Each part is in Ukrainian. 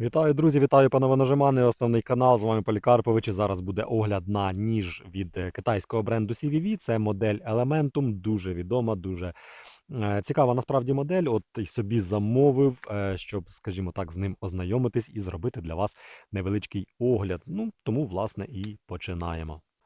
Вітаю, друзі! Вітаю, панове. Основний канал. З вами Полікарпович. І зараз буде огляд на ніж від е, китайського бренду CVV. Це модель Elementum, дуже відома, дуже е, цікава насправді модель. От і собі замовив, е, щоб, скажімо так, з ним ознайомитись і зробити для вас невеличкий огляд. Ну тому, власне, і починаємо.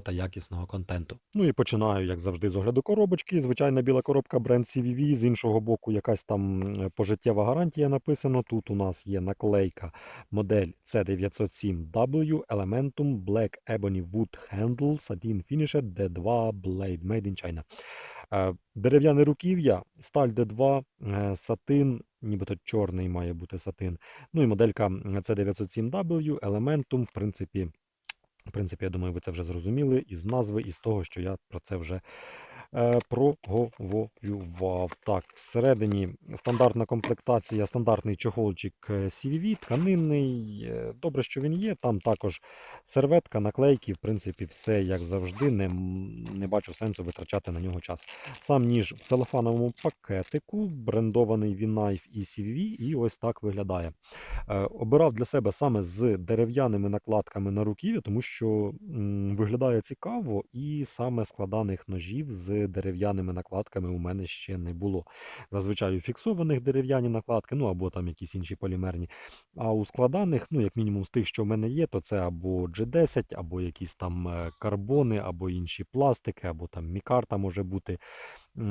та якісного контенту. Ну і починаю, як завжди, з огляду коробочки. Звичайна біла коробка бренд CVV. З іншого боку, якась там пожиттєва гарантія написано. Тут у нас є наклейка модель C907W Elementum Black Ebony Wood Handle Satin Finished D2 Blade Made in China. Е, Дерев'яне руків'я, сталь D2, е, сатин, нібито чорний має бути сатин. Ну і моделька C907W Elementum, в принципі, в принципі, я думаю, ви це вже зрозуміли із назви, і з того, що я про це вже е, проговорював. Так, всередині стандартна комплектація, стандартний чохолчик е, CVV, тканинний. Е, Добре, що він є. Там також серветка, наклейки, в принципі, все як завжди. Не, не бачу сенсу витрачати на нього час. Сам ніж в целофановому пакетику, брендований V-Knife і CVV, і ось так виглядає. Обирав для себе саме з дерев'яними накладками на руків'я, тому що м, виглядає цікаво, і саме складаних ножів з дерев'яними накладками у мене ще не було. Зазвичай у фіксованих дерев'яні накладки, ну або там якісь інші полімерні. А у складаних, ну як мінімум з тих, що в мене є, то це або G10, або якісь там е, карбони, або інші пластики, або там мікарта може бути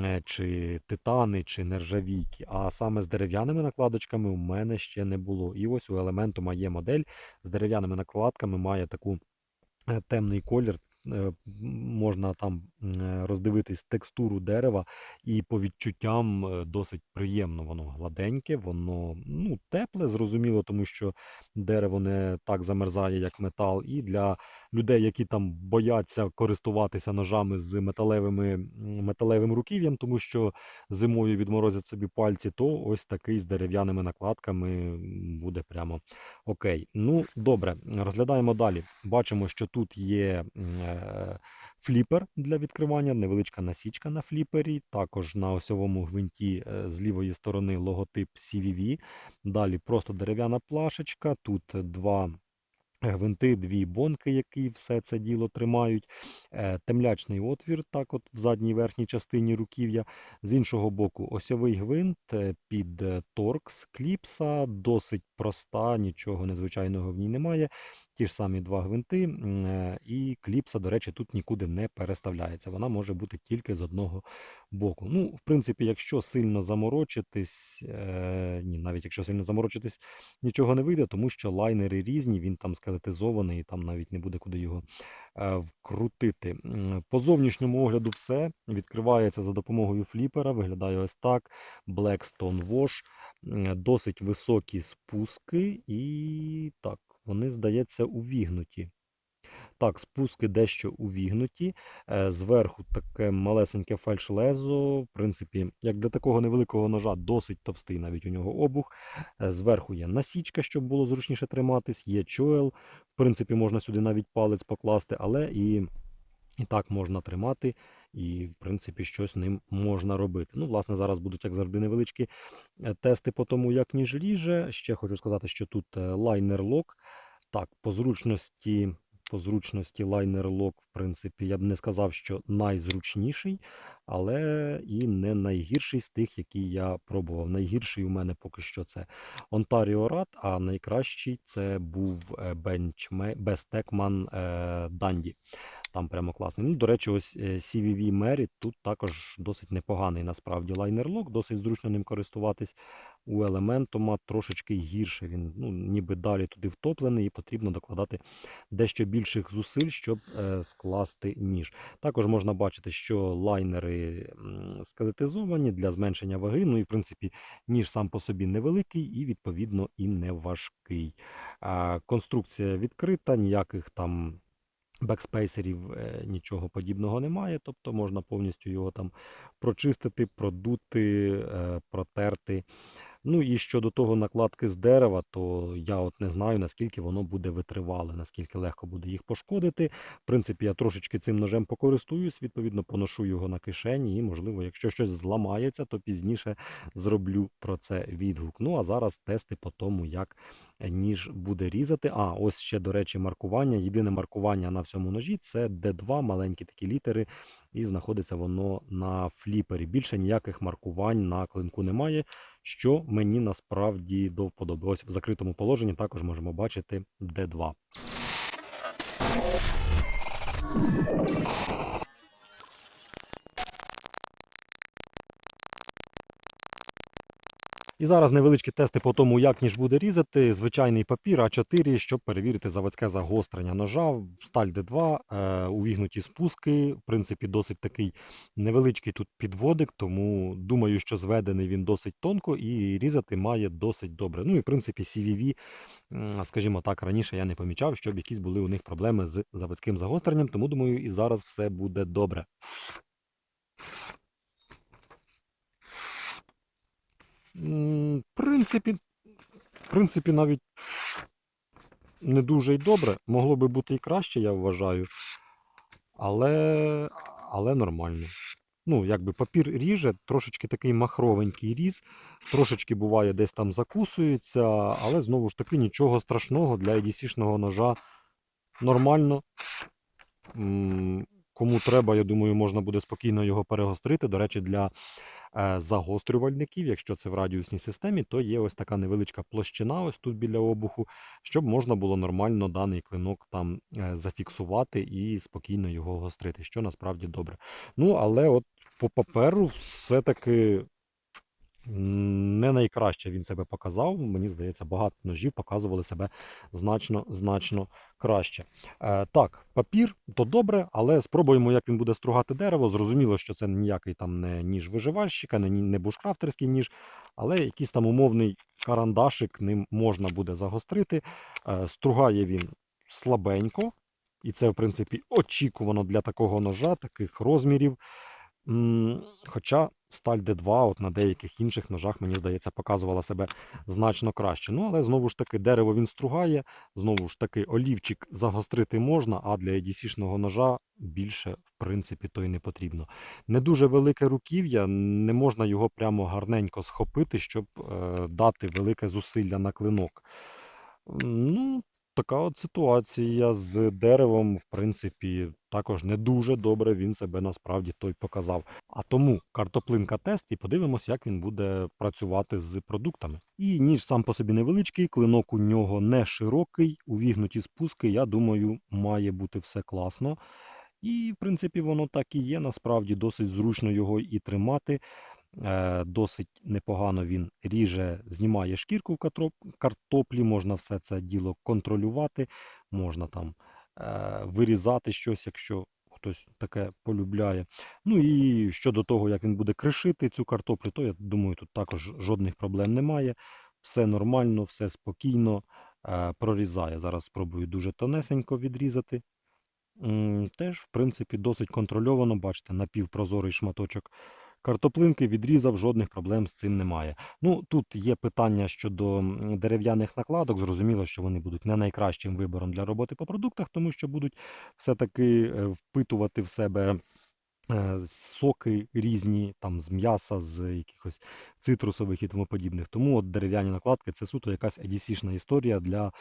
е, чи титани, чи нержавійки. А саме з дерев'яними накладочками у мене ще не було. І ось у елементу є модель з дерев'яними накладками, має таку е, темний колір. Е, Можна там роздивитись текстуру дерева, і по відчуттям е, досить приємно. Воно гладеньке, воно ну, тепле, зрозуміло, тому що дерево не так замерзає, як метал. І для людей, які там бояться користуватися ножами з металевими, металевим руків'ям, тому що зимою відморозять собі пальці, то ось такий з дерев'яними накладками буде прямо окей. Ну, добре, розглядаємо далі. Бачимо, що тут є фліпер для відкривання, невеличка насічка на фліпері. Також на осьовому гвинті е, з лівої сторони логотип CVV. Далі просто дерев'яна плашечка. Тут два гвинти, дві бонки, які все це діло тримають. Е, Темлячний отвір, так от в задній верхній частині руків'я. З іншого боку, осьовий гвинт е, під торкс кліпса, досить проста, нічого незвичайного в ній немає. Ті ж самі два гвинти, е, і кліпса, до речі, тут нікуди не переставляється. Вона може бути тільки з одного боку. Ну, в принципі, якщо сильно заморочитись, е, ні, навіть якщо сильно заморочитись, нічого не вийде, тому що лайнери різні, він там скелетизований, і там навіть не буде куди його е, вкрутити. По зовнішньому огляду все відкривається за допомогою фліпера, виглядає ось так. Blackstone Wash, досить високі спуски, і так, вони, здається, увігнуті. Так, спуски дещо увігнуті. Е, Зверху таке малесеньке фальш-лезо. В принципі, як для такого невеликого ножа, досить товстий навіть у нього обух. Е, Зверху є насічка, щоб було зручніше триматись, є чоел. В принципі, можна сюди навіть палець покласти, але і, і так можна тримати, і, в принципі, щось ним можна робити. Ну, власне, зараз будуть, як завжди, невеличкі е, тести по тому, як ніж ліже. Ще хочу сказати, що тут е, лайнер-лок. Так, по зручності по зручності лайнер лок, в принципі, я б не сказав, що найзручніший, але і не найгірший з тих, які я пробував. Найгірший у мене поки що це Ontario Rat, а найкращий це був е, Benchma- Best Techman е, Там прямо класний. Ну, до речі, ось е, CVV Merit тут також досить непоганий насправді лайнер-лок, досить зручно ним користуватись. У Elementum трошечки гірше. Він ну, ніби далі туди втоплений, і потрібно докладати дещо більших зусиль, щоб е, скласти ніж. Також можна бачити, що лайнери скелетизовані для зменшення ваги. Ну і в принципі, ніж сам по собі невеликий і відповідно і не важкий. Конструкція відкрита, ніяких там. Бекспейсерів е, нічого подібного немає, тобто можна повністю його там прочистити, продути, е, протерти. Ну і щодо того накладки з дерева, то я от не знаю, наскільки воно буде витривале, наскільки легко буде їх пошкодити. В принципі, я трошечки цим ножем покористуюсь, відповідно, поношу його на кишені, і, можливо, якщо щось зламається, то пізніше зроблю про це відгук. Ну а зараз тести по тому, як ніж буде різати. А, ось ще, до речі, маркування. Єдине маркування на всьому ножі це D2, маленькі такі літери, і знаходиться воно на фліпері. Більше ніяких маркувань на клинку немає, що мені насправді до вподоби. Ось в закритому положенні також можемо бачити D2. І зараз невеличкі тести по тому, як ніж буде різати. Звичайний папір А4, щоб перевірити заводське загострення ножа, сталь Д2, е, увігнуті спуски. В принципі, досить такий невеличкий тут підводик, тому думаю, що зведений він досить тонко і різати має досить добре. Ну і в принципі, CVV, скажімо так, раніше я не помічав, щоб якісь були у них проблеми з заводським загостренням, тому думаю, і зараз все буде добре. М, В принципі, принципі, навіть не дуже й добре. Могло би бути і краще, я вважаю. Але, але нормально. Ну, якби папір ріже, трошечки такий махровенький різ, трошечки буває десь там закусується, але знову ж таки нічого страшного для EDC-шного ножа нормально. Кому треба, я думаю, можна буде спокійно його перегострити. До речі, для е, загострювальників, якщо це в радіусній системі, то є ось така невеличка площина, ось тут біля обуху, щоб можна було нормально даний клинок там е, зафіксувати і спокійно його гострити, що насправді добре. Ну, але от по паперу все-таки не найкраще він себе показав. Мені здається, багато ножів показували себе значно значно краще. Е, так, папір то добре, але спробуємо, як він буде стругати дерево. Зрозуміло, що це ніякий там не ніж виживальщика, не, не бушкрафтерський ніж, але якийсь там умовний карандашик ним можна буде загострити. Е, стругає він слабенько, і це, в принципі, очікувано для такого ножа, таких розмірів. Хоча сталь D2 от на деяких інших ножах, мені здається, показувала себе значно краще. Ну, але знову ж таки, дерево він стругає, знову ж таки, олівчик загострити можна, а для EDC-шного ножа більше, в принципі, то й не потрібно. Не дуже велике руків'я, не можна його прямо гарненько схопити, щоб е, дати велике зусилля на клинок. Ну, така от ситуація з деревом, в принципі, також не дуже добре він себе насправді той показав. А тому картоплинка тест і подивимося, як він буде працювати з продуктами. І ніж сам по собі невеличкий, клинок у нього не широкий, увігнуті спуски, я думаю, має бути все класно. І, в принципі, воно так і є. Насправді досить зручно його і тримати. Е, Досить непогано він ріже, знімає шкірку в картоплі, можна все це діло контролювати, можна там е, вирізати щось, якщо хтось таке полюбляє. Ну і щодо того, як він буде кришити цю картоплю, то я думаю, тут також жодних проблем немає. Все нормально, все спокійно е, прорізає. Зараз спробую дуже тонесенько відрізати. Теж, в принципі, досить контрольовано. Бачите, напівпрозорий шматочок картоплинки відрізав, жодних проблем з цим немає. Ну, тут є питання щодо дерев'яних накладок. Зрозуміло, що вони будуть не найкращим вибором для роботи по продуктах, тому що будуть все-таки е, впитувати в себе. Е, Соки різні, там з м'яса, з якихось цитрусових і тому подібних. Тому от дерев'яні накладки це суто якась EDC-шна історія для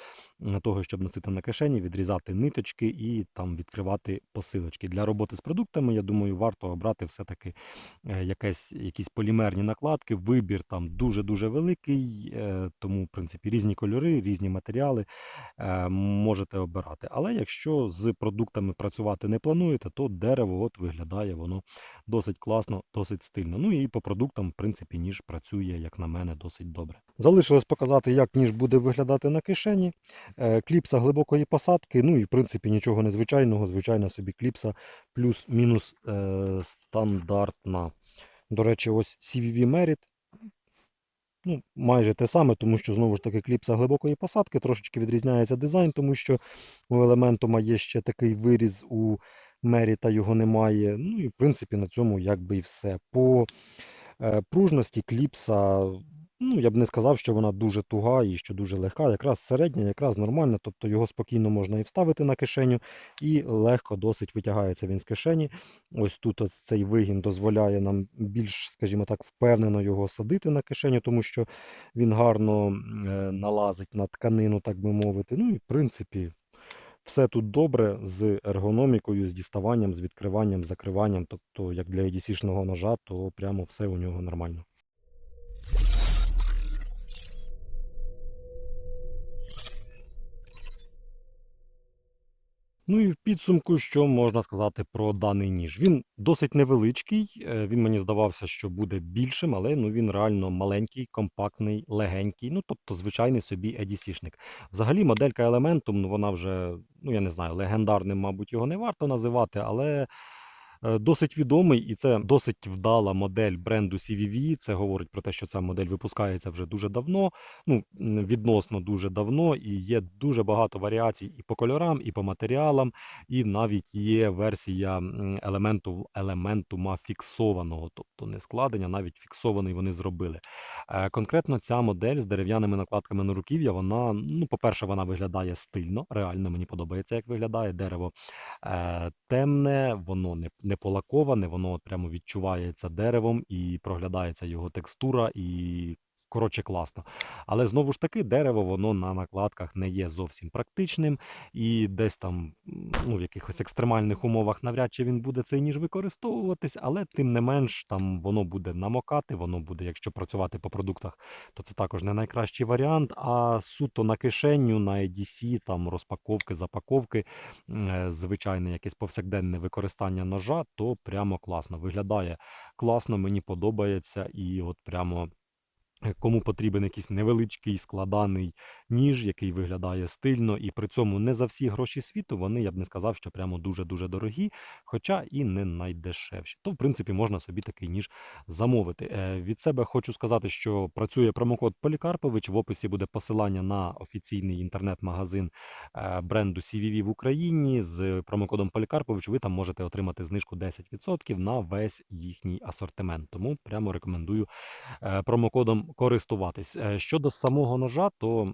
того, щоб носити на кишені, відрізати ниточки і там відкривати посилочки. Для роботи з продуктами, я думаю, варто обрати все-таки е, якесь, якісь полімерні накладки. Вибір там дуже-дуже великий, е, тому, в принципі, різні кольори, різні матеріали можете обирати. Але якщо з продуктами працювати не плануєте, то дерево от виглядає воно досить класно, досить стильно. Ну і по продуктам, в принципі, ніж працює, як на мене, досить добре. Залишилось показати, як ніж буде виглядати на кишені. Е, Кліпса глибокої посадки, ну і в принципі нічого незвичайного, звичайна собі кліпса плюс-мінус е, стандартна. До речі, ось CVV Merit. Ну, майже те саме, тому що знову ж таки кліпса глибокої посадки, трошечки відрізняється дизайн, тому що у Elementum є ще такий виріз, у Меріта його немає. Ну і в принципі на цьому якби і все. По е, пружності кліпса, ну я б не сказав, що вона дуже туга і що дуже легка, якраз середня, якраз нормальна, тобто його спокійно можна і вставити на кишеню, і легко досить витягається він з кишені. Ось тут ось цей вигін дозволяє нам більш, скажімо так, впевнено його садити на кишеню, тому що він гарно е, налазить на тканину, так би мовити. Ну і в принципі. Все тут добре з ергономікою, з діставанням, з відкриванням, закриванням. Тобто, як для EDC-шного ножа, то прямо все у нього нормально. Ну і в підсумку, що можна сказати про даний ніж? Він досить невеличкий. е, Він мені здавався, що буде більшим, але ну він реально маленький, компактний, легенький. Ну тобто звичайний собі EDC-шник. Взагалі, моделька елементом, ну вона вже, ну я не знаю, легендарним, мабуть, його не варто називати, але досить відомий і це досить вдала модель бренду CVV. Це говорить про те, що ця модель випускається вже дуже давно, ну відносно дуже давно, і є дуже багато варіацій і по кольорам, і по матеріалам, і навіть є версія елементу елементума фіксованого, тобто не складення, навіть фіксований вони зробили. Е, Конкретно ця модель з дерев'яними накладками на руків'я, вона, ну, по-перше, вона виглядає стильно, реально мені подобається, як виглядає дерево е, темне, воно не, не полаковане, воно прямо відчувається деревом і проглядається його текстура і. Коротше, класно. Але знову ж таки, дерево воно на накладках не є зовсім практичним, і десь там ну, в якихось екстремальних умовах навряд чи він буде цей ніж використовуватись, але тим не менш там воно буде намокати, воно буде, якщо працювати по продуктах, то це також не найкращий варіант. А суто на кишеню, на EDC, там розпаковки, запаковки, е, звичайне якесь повсякденне використання ножа, то прямо класно. Виглядає класно, мені подобається, і от прямо. Е, Кому потрібен якийсь невеличкий складаний ніж, який виглядає стильно, і при цьому не за всі гроші світу, вони я б не сказав, що прямо дуже-дуже дорогі, хоча і не найдешевші. То, в принципі, можна собі такий ніж замовити. Е, Від себе хочу сказати, що працює промокод Полікарпович. В описі буде посилання на офіційний інтернет-магазин е, бренду CVV в Україні. З промокодом Полікарпович ви там можете отримати знижку 10% на весь їхній асортимент. Тому прямо рекомендую е, користуватись. Е, Щодо самого ножа, то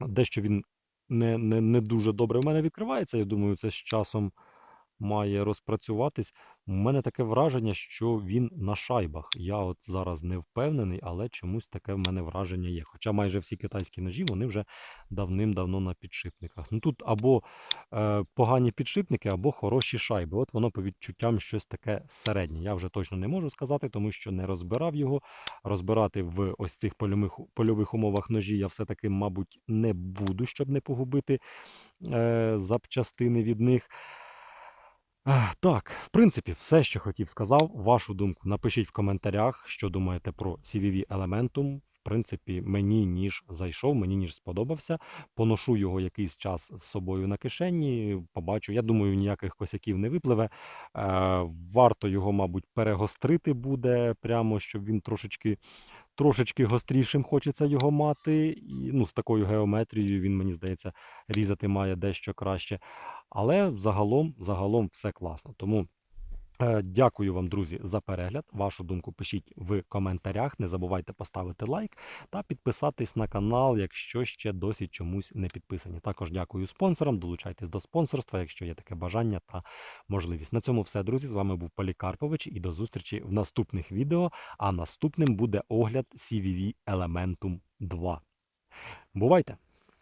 дещо він не, не, не дуже добре в мене відкривається. Я думаю, це з часом має розпрацюватись. У мене таке враження, що він на шайбах. Я от зараз не впевнений, але чомусь таке в мене враження є. Хоча майже всі китайські ножі вони вже давним-давно на підшипниках. Ну тут або е, погані підшипники, або хороші шайби. От воно по відчуттям щось таке середнє. Я вже точно не можу сказати, тому що не розбирав його. Розбирати в ось цих польових, польових умовах ножі я все-таки, мабуть, не буду, щоб не погубити е, запчастини від них. Так, в принципі, все, що хотів, сказав. Вашу думку напишіть в коментарях, що думаєте про CVV Elementum. В принципі, мені ніж зайшов, мені ніж сподобався. Поношу його якийсь час з собою на кишені. Побачу. Я думаю, ніяких косяків не випливе. Е, варто його, мабуть, перегострити буде, прямо щоб він трошечки. Трошечки гострішим хочеться його мати, і ну, з такою геометрією він, мені здається, різати має дещо краще. Але загалом, загалом все класно. Тому е, дякую вам, друзі, за перегляд. Вашу думку пишіть в коментарях. Не забувайте поставити лайк та підписатись на канал, якщо ще досі чомусь не підписані. Також дякую спонсорам. Долучайтесь до спонсорства, якщо є таке бажання та можливість. На цьому все, друзі. З вами був Полікарпович і до зустрічі в наступних відео. А наступним буде огляд CVV Elementum 2. Бувайте!